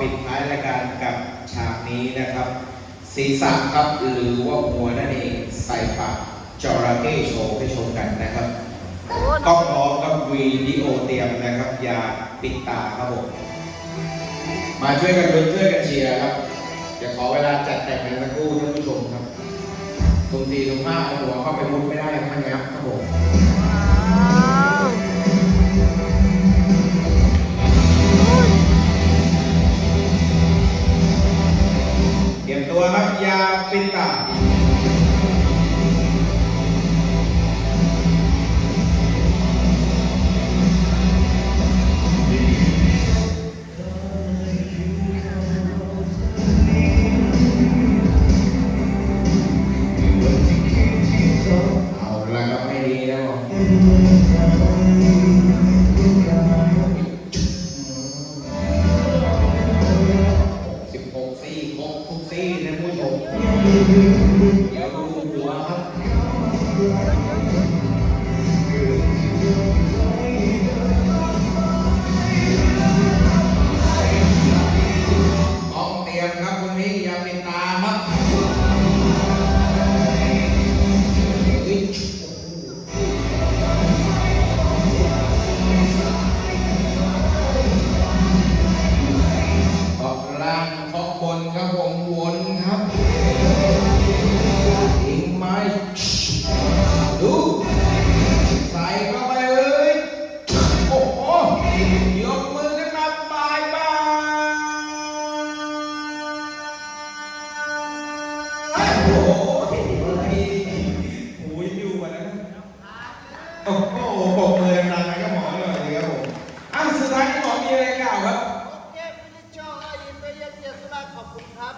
ปิดท้ายรายการกับฉากนี้นะครับ ศีสันครับหรือว่าหัวนั่นเองใส่ปากจระเข้โชว์ให้ชมกันนะครับต้องพร้อมกับวีดีโอเตรียมนะครับยาปิดตาครับผมมาช่วยกันลุ้นช่วยกันเชียร์ครับเดี๋ขอเวลาจัดแต่งในสักครู่ท่านผู้ชมครับตรงตีทุนงห้าหัวเข้าไปมุดไม่ได้ทั้งนั้นครับผม มตัวครับอย่าปิดตาเอา กซี่ครบทุกซี่นะผู้ชมเดี๋ยวดูหัวครับ ดูใส่เข้าไปเลยโอ้โหยกมือขึ้นมาบายบายโอ้โหหูยอยู่อะนะโอ้โหปกมือดังๆให้กับหมอหน่อยสิครับผมอ้าวสุดท้ายที่หมอมีอะไรกล่าวครับโอเคพี่ลิชโชให้ยินไปเยี่ยมเยียมสุราขอบคุณครับ